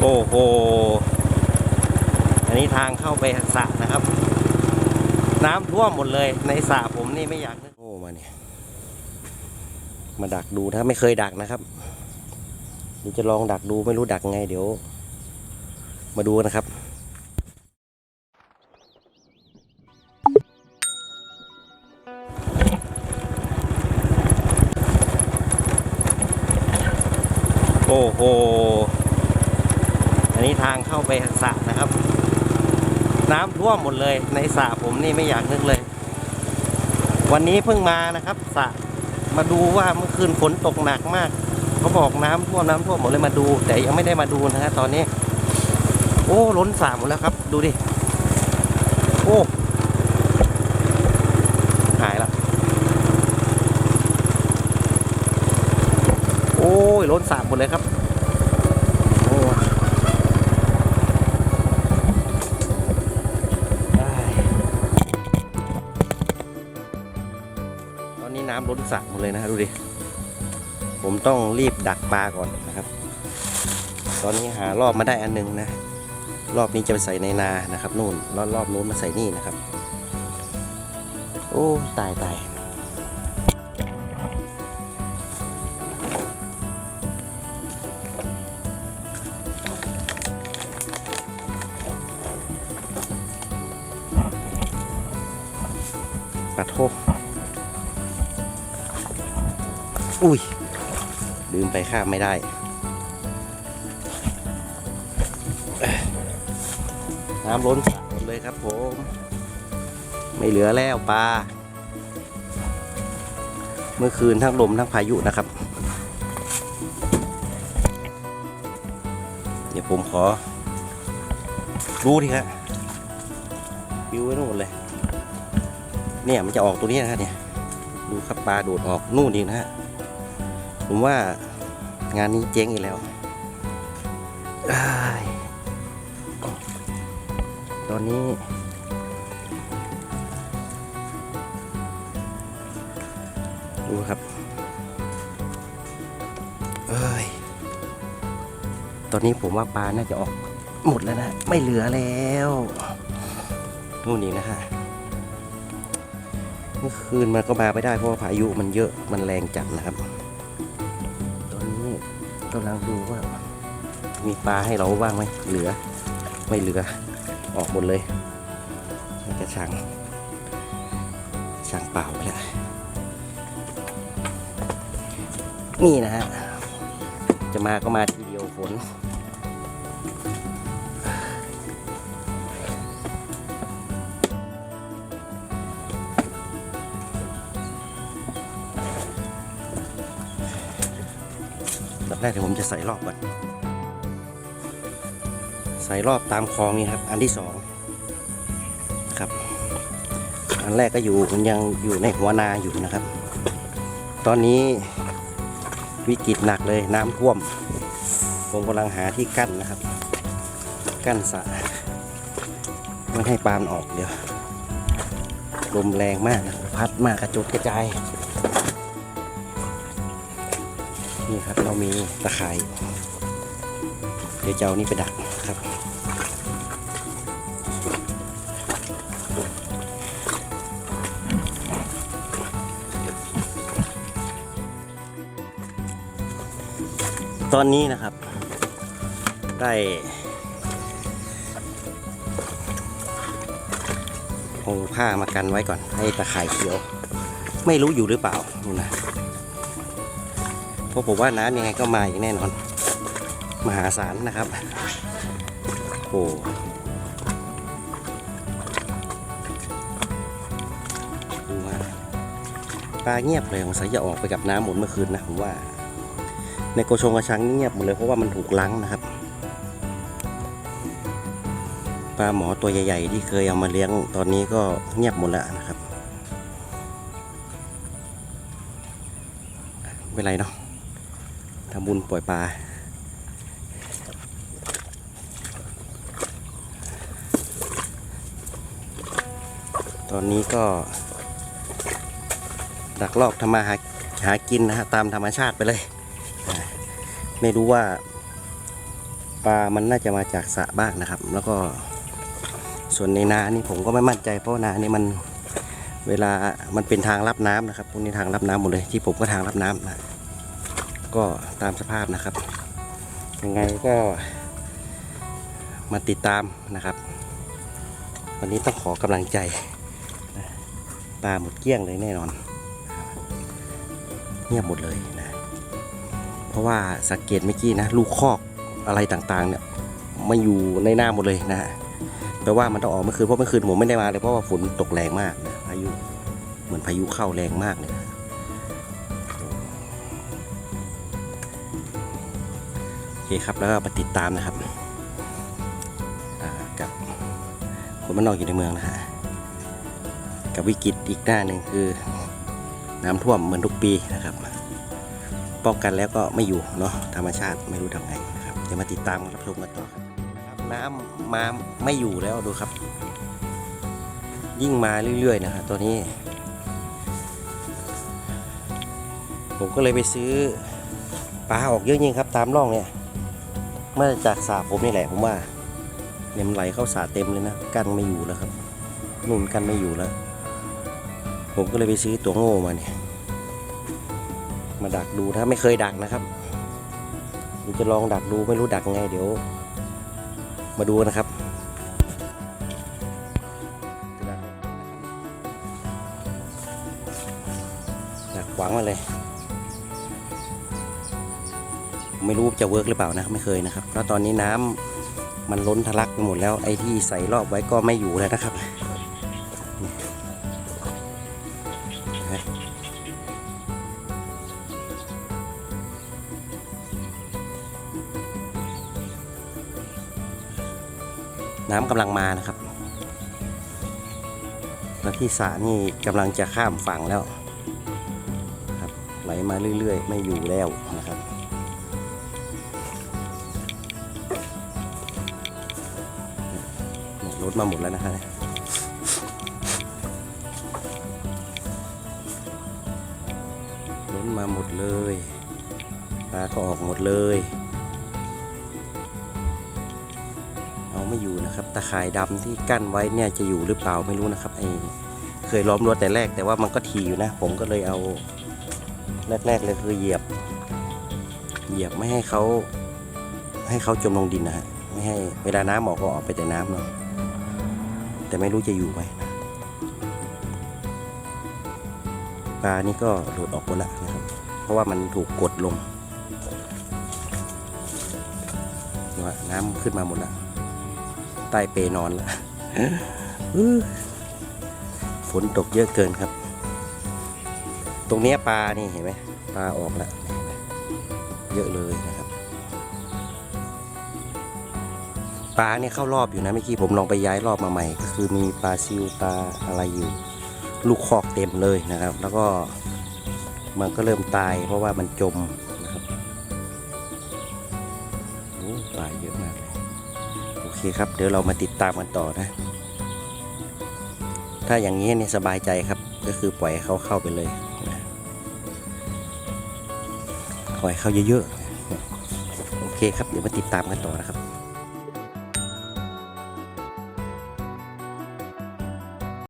โอ้โห อันนี้ทางเข้าไปสระนะครับ น้ำท่วมหมดเลย ในสระผมนี่ไม่อยากนึกโอ้มาเนี่ย มาดักดูถ้าไม่เคยดักนะครับเดี๋ยวจะลองดักดูไม่รู้ดักไงเดี๋ยว มาดูนะครับโอ้โห อันนี้ทางเข้าไปสระนะครับ น้ำท่วมหมดเลย ในสระผมนี่ไม่อยากนึกเลย วันนี้เพิ่งมานะครับสระมาดูว่าเมื่อคืนฝนตกหนักมากเขาบอกน้ำท่วมน้ำท่วมหมดเลยมาดู แต่ยังไม่ได้มาดูนะฮะตอนนี้ โอ้ล้นสระหมดแล้วครับ ดูดิโอ้หายละโอ้ยล้นสระหมดเลยครับำล้นสระหมดเลยนะดูดิ ผมต้องรีบดักปลาก่อนนะครับ ตอนนี้หารอบมาได้อันหนึงนะ รอบนี้จะไปใส่ในนานะครับนู่นรอบรอบนู้นมาใส่นี่นะครับ โอ้ตายตายปะโท อุ้ย ลืมไปข้ามไม่ได้ น้ำล้นสระหมดเลยครับผม ไม่เหลือแล้วปลา เมื่อคืนทั้งลมทั้งพายุนะครับ เดี๋ยวผมขอดูทีครับวิวไว้นู่นเลย เนี่ยมันจะออกตัวนี้นะครับเนี่ย ดูครับปลาโดดออกนู่นดีนะฮะ ผมว่างานนี้เจ๊งอีกแล้วอตอนนี้ ดูครับเอ้ย ตอนนี้ผมว่าปลาน่าจะออกหมดแล้วนะ ไม่เหลือแล้วนู่นนี่นะฮะเมื่อคืนมันก็มาไม่ได้เพราะว่าพายุมันเยอะมันแรงจัดนะครับำลังดูว่า มีปลาให้เราบ้างไหมเหลือ ไม่เหลือ ออกหมดเลยมันจะช่างช่างเปล่าไปแล้วนี่นะฮะ จะมาก็มาทีเดียวฝน เดี๋ยวผมจะใส่รอบก่อน ใส่รอบตามคลองนี่ครับ อันที่สองครับ อันแรกก็อยู่มันยังอยู่ในหัวนาอยู่นะครับ ตอนนี้วิกฤตหนักเลยน้ำท่วม ผมกำลังหาที่กั้นนะครับ กั้นสระไม่ให้ปลามออกเดี๋ยวลมแรงมากพัดมากกระจุดกระจาย นี่ครับเรามีตะข่ายเดี๋ยวจะเอานี่ไปดักครับ ตอนนี้นะครับ ได้เอาผ้ามากันไว้ก่อนให้ตะข่ายเขียว ไม่รู้อยู่หรือเปล่านู่นะ เพราะผมว่าน้ำยังไงก็มาอีกแน่นอน มหาศาลนะครับ โอ้ดูว่าปลาเงียบเลยสงสัยจะออกไปกับน้ำหมดเมื่อคืนนะผมว่า ในโกชงกระชังเงียบหมดเลยเพราะว่ามันถูกล้างนะครับปลาหมอตัวใหญ่ๆที่เคยเอามาเลี้ยงตอนนี้ก็เงียบหมดแล้วนะครับ ไม่ไรเนาะำบุญปล่อยปลาตอนนี้ก็ ดักลอบทำมาหาหากินนะฮะตามธรรมชาติไปเลย ไม่รู้ว่าปลามันน่าจะมาจากสระบ้างนะครับ แล้วก็ส่วนในนานี่ผมก็ไม่มั่นใจเพราะว่านานี่มันเวลามันเป็นทางรับน้ำนะครับพวกนี้ทางรับน้ำหมดเลยที่ผมก็ทางรับน้ำนะ ก็ตามสภาพนะครับ ยังไงก็มาติดตามนะครับ วันนี้ต้องขอกำลังใจปลาหมดเกลี้ยงเลยแน่นอน เงียบหมดเลยนะ เพราะว่าสังเกตเมื่อกี้นะ ลูกคอกอะไรต่างๆเนี่ยมาอยู่ในหน้าหมดเลยนะฮะแปลว่ามันต้องออกเมื่อคืนเพราะเมื่อคืนผมไม่ได้มาเลยเพราะว่าฝนตกแรงมากนะพายุเหมือนพายุเข้าแรงมากเลย เคครับแล้วก็มาติดตามนะครับกับคนบ้านนอกอยู่ในเมืองนะฮะกับวิกฤตอีกหน้าหนึ่งคือน้ำท่วมเหมือนทุกปีนะครับ ป้องกันแล้วก็ไม่อยู่เนาะธรรมชาติไม่รู้ทำไงนะครับเดี๋ยวมาติดตามรับชมกันต่อครับนะครับน้ำมาไม่อยู่แล้วดูครับ ยิ่งมาเรื่อยๆนะครับตัวนี้ ผมก็เลยไปซื้อปลาออกเยอะจริงครับ ตามร่องเนี่ย มาจากสาผมนี่แหละผมว่าเนี่ยมันไหลเข้าสาเต็มเลยนะกันไม่อยู่แล้วครับนุ่นกันไม่อยู่แล้ว ผมก็เลยไปซื้อตัวโง่มาเนี่ยมาดักดูถ้าไม่เคยดักนะครับเดี๋ยวจะลองดักดูไม่รู้ดักไงเดี๋ยว มาดูนะครับดักขวางมาเลย ไม่รู้จะเวิร์กหรือเปล่านะไม่เคยนะครับ เพราะตอนนี้น้ำมันล้นทะลักไปหมดแล้วไอ้ที่ใส่รอบไว้ก็ไม่อยู่แล้วนะครับน้ำกำลังมานะครับ แล้วที่สระนี่กำลังจะข้ามฝั่งแล้วครับไหลมาเรื่อยๆ ไม่อยู่แล้วนะครับ ถมาหมดแล้วนะครับล้นมาหมดเลยปลาก็ออกหมดเลย เอาไม่อยู่นะครับ ตะข่ายดำที่กั้นไว้เนี่ยจะอยู่หรือเปล่าไม่รู้นะครับไอเคยล้อมรั้วแต่แรกแต่ว่ามันก็ถี่อยู่นะ ผมก็เลยเอา แรกๆเลยคือเหยียบ เหยียบไม่ให้เขาให้เขาจมลงดินนะฮะไม่ให้เวลาน้ำออกก็ออกไปแต่น้ำเนาะ แต่ไม่รู้จะอยู่ไหมนะปลานี่ก็หลุดออกหมดแล้วนะครับ เพราะว่ามันถูกกดลงว่าน้ำขึ้นมาหมดแล้วใต้เปนอนแล้วฝนตกเยอะเกินครับ ตรงนี้ปลานี่เห็นไหมปลาออกแล้วเห็นไหมเยอะเลยนะ ปลาเนี่ยเข้ารอบอยู่นะเมื่อกี้ผมลองไปย้ายรอบมาใหม่ ก็คือมีปลาซิวปลาอะไรอยู่ ลูกคอกเต็มเลยนะครับ แล้วก็มันก็เริ่มตายเพราะว่ามันจมนะครับโอ้ปลาเยอะมากเลยโอเคครับ เดี๋ยวเรามาติดตามกันต่อนะ ถ้าอย่างนี้เนี่ยสบายใจครับ ก็คือปล่อยเขาเข้าไปเลยนะปล่อยเขาเยอะๆโอเคครับเดี๋ยวมาติดตามกันต่อนะครับ